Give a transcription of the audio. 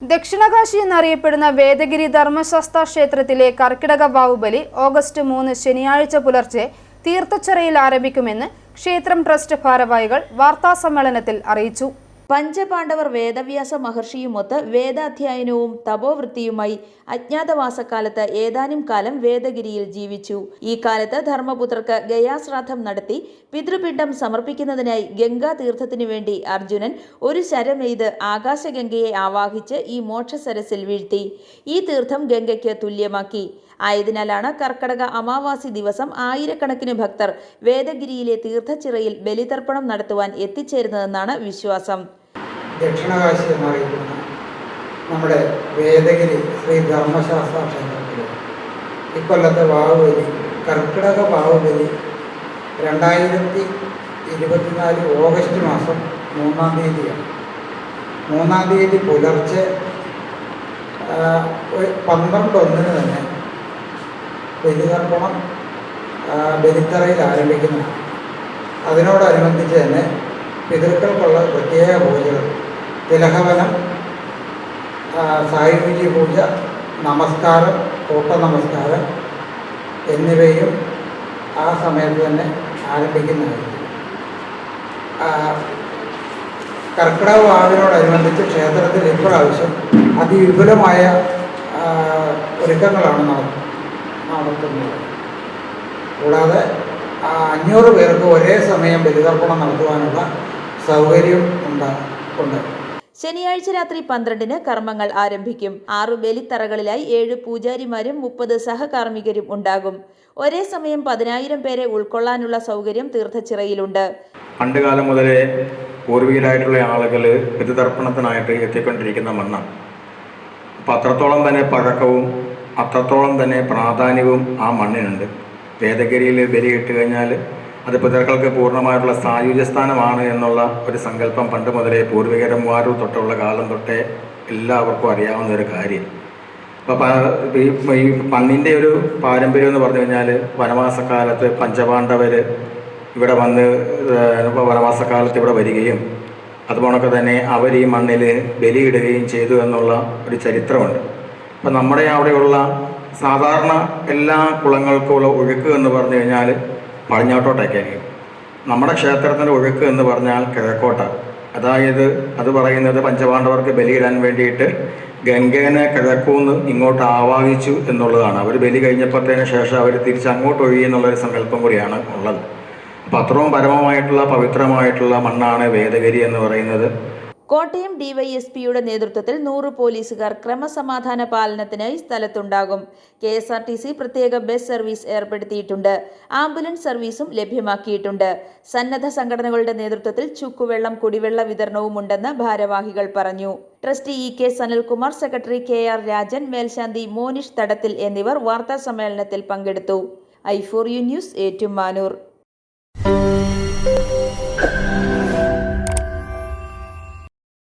ദക്ഷിണകാശി എന്നറിയപ്പെടുന്ന വേദഗിരി ധർമ്മശാസ്ത്ര ക്ഷേത്രത്തിലെ കർക്കിടക ബാഹുബലി ഓഗസ്റ്റ് മൂന്ന് ശനിയാഴ്ച പുലർച്ചെ തീർത്ഥച്ചറയിൽ ആരംഭിക്കുമെന്ന് ക്ഷേത്രം ട്രസ്റ്റ് ഭാരവാഹികൾ വാർത്താസമ്മേളനത്തിൽ അറിയിച്ചു. പഞ്ചപാണ്ഡവർ വേദവ്യാസ മഹർഷിയുമൊത്ത് വേദാധ്യയനവും തപോവൃത്തിയുമായി അജ്ഞാതവാസക്കാലത്ത് ഏതാനും കാലം വേദഗിരിയിൽ ജീവിച്ചു. ഈ കാലത്ത് ധർമ്മപുത്രർക്ക് ഗയാശ്രാദ്ധം നടത്തി പിതൃപിണ്ഡം സമർപ്പിക്കുന്നതിനായി ഗംഗാ തീർത്ഥത്തിനു വേണ്ടി അർജുനൻ ഒരു ശരമെയ്ത് ആകാശഗംഗയെ ആവാഹിച്ച് ഈ മോക്ഷസരസിൽ വീഴ്ത്തി. ഈ തീർത്ഥം ഗംഗയ്ക്ക് തുല്യമാക്കി. ആയതിനാലാണ് കർക്കടക അമാവാസി ദിവസം ആയിരക്കണക്കിന് ഭക്തർ വേദഗിരിയിലെ തീർത്ഥച്ചിറയിൽ ബലിതർപ്പണം നടത്തുവാൻ എത്തിച്ചേരുന്നതെന്നാണ് വിശ്വാസം. ദക്ഷിണകാശി എന്നറിയപ്പെടുന്ന നമ്മുടെ വേദഗിരി ശ്രീ ധർമ്മശാസ്ത്ര ക്ഷേത്രത്തിൽ ഇക്കൊല്ലത്തെ ബാഹുബലി കർക്കിടക ബാഹുബലി രണ്ടായിരത്തി ഇരുപത്തിനാല് ഓഗസ്റ്റ് മാസം മൂന്നാം തീയതിയാണ്. മൂന്നാം തീയതി പുലർച്ചെ പന്ത്രണ്ട് ഒന്നിന് തന്നെ ബലിതർപ്പണം ബലിത്തറയിൽ ആരംഭിക്കുന്നതാണ്. അതിനോടനുബന്ധിച്ച് തന്നെ പിതൃക്കൾക്കുള്ള പ്രത്യേക പൂജകൾ തിലഹവനം സായുജ്യ പൂജ നമസ്കാരം കൂട്ട നമസ്കാരം എന്നിവയും ആ സമയത്ത് തന്നെ ആരംഭിക്കുന്നതായിരിക്കും ആ, കർക്കിടക വാവിനോടനുബന്ധിച്ച് ക്ഷേത്രത്തിൽ ഇപ്രാവശ്യം അതിവിപുലമായ ഒരുക്കങ്ങളാണ് നട- നടത്തുന്നത്. കൂടാതെ അഞ്ഞൂറ് പേർക്ക് ഒരേ സമയം ബലിതർപ്പണം നടത്തുവാനുള്ള സൗകര്യം ഉണ്ടാ ഉണ്ട്. ശനിയാഴ്ച രാത്രി പന്ത്രണ്ടിന് കർമ്മങ്ങൾ ആരംഭിക്കും. ആറു ബലിത്തറകളിലായി ഏഴ് പൂജാരിമാരും മുപ്പത് സഹകാർമ്മികരും ഉണ്ടാകും. ഒരേ സമയം പതിനായിരം പേരെ ഉൾക്കൊള്ളാനുള്ള സൗകര്യം തീർത്ഥച്ചിറയിലുണ്ട്. പണ്ടുകാലം മുതലേ പൂർവികരായിട്ടുള്ള ആളുകൾ പിതൃതർപ്പണത്തിനായിട്ട് എത്തിക്കൊണ്ടിരിക്കുന്ന മണ്ണാണ്. അപ്പം അത്രത്തോളം തന്നെ പഴക്കവും അത്രത്തോളം തന്നെ പ്രാധാന്യവും ആ മണ്ണിനുണ്ട്. വേദഗിരിയിൽ ബലിയിട്ട് കഴിഞ്ഞാൽ അത് പിതൃക്കൾക്ക് പൂർണമായിട്ടുള്ള സായുജ്യസ്ഥാനമാണ് എന്നുള്ള ഒരു സങ്കല്പം പണ്ട് മുതലേ പൂർവികരന്മാരും തൊട്ടുള്ള കാലം തൊട്ടേ എല്ലാവർക്കും അറിയാവുന്ന ഒരു കാര്യം. അപ്പോൾ ഈ പന്നിന്റെ ഒരു പാരമ്പര്യം എന്ന് പറഞ്ഞു കഴിഞ്ഞാൽ വനവാസക്കാലത്ത് പഞ്ചപാണ്ഡവർ ഇവിടെ വന്ന് വനവാസക്കാലത്ത് ഇവിടെ വരികയും അതുപോലൊക്കെ തന്നെ അവർ ഈ മണ്ണിൽ ബലിയിടുകയും ചെയ്തു എന്നുള്ള ഒരു ചരിത്രമുണ്ട്. അപ്പം നമ്മുടെ അവിടെയുള്ള സാധാരണ എല്ലാ കുളങ്ങൾക്കുമുള്ള ഒഴുക്ക് എന്ന് പറഞ്ഞു കഴിഞ്ഞാൽ പടിഞ്ഞാട്ടോട്ടേക്കായിരിക്കും. നമ്മുടെ ക്ഷേത്രത്തിന്റെ ഒഴുക്ക് എന്ന് പറഞ്ഞാൽ കിഴക്കോട്ട. അതായത് അത് പറയുന്നത് പഞ്ചപാണ്ഡവർക്ക് ബലിയിടാൻ വേണ്ടിയിട്ട് ഗംഗേനെ കിഴക്കൂന്ന് ഇങ്ങോട്ട് ആവാഹിച്ചു എന്നുള്ളതാണ്. അവർ ബലി കഴിഞ്ഞപ്പോഴത്തേന് ശേഷം അവർ തിരിച്ച് അങ്ങോട്ട് ഒഴുകി എന്നുള്ളൊരു സങ്കല്പം കൂടിയാണ് ഉള്ളത്. അപ്പോൾ അത്രയും പരമമായിട്ടുള്ള പവിത്രമായിട്ടുള്ള മണ്ണാണ് വേദഗിരി എന്ന് പറയുന്നത്. കോട്ടയം ഡിവൈഎസ്പിയുടെ നേതൃത്വത്തിൽ നൂറ് പോലീസുകാർ ക്രമസമാധാന പാലനത്തിനായി സ്ഥലത്തുണ്ടാകും. K S R T C പ്രത്യേക ബസ് സർവീസ് ഏർപ്പെടുത്തിയിട്ടുണ്ട്. ആംബുലൻസ് സർവീസും ലഭ്യമാക്കിയിട്ടുണ്ട്. സന്നദ്ധ സംഘടനകളുടെ നേതൃത്വത്തിൽ ചുക്കുവെള്ളം കുടിവെള്ള വിതരണവും ഉണ്ടെന്ന് ഭാരവാഹികൾ പറഞ്ഞു. Trustee E K Sanalkumar secretary K R Rajan മേൽശാന്തി മോനിഷ് തടത്തിൽ എന്നിവർ വാർത്താ സമ്മേളനത്തിൽ പങ്കെടുത്തു. I four you news Ettumanoor.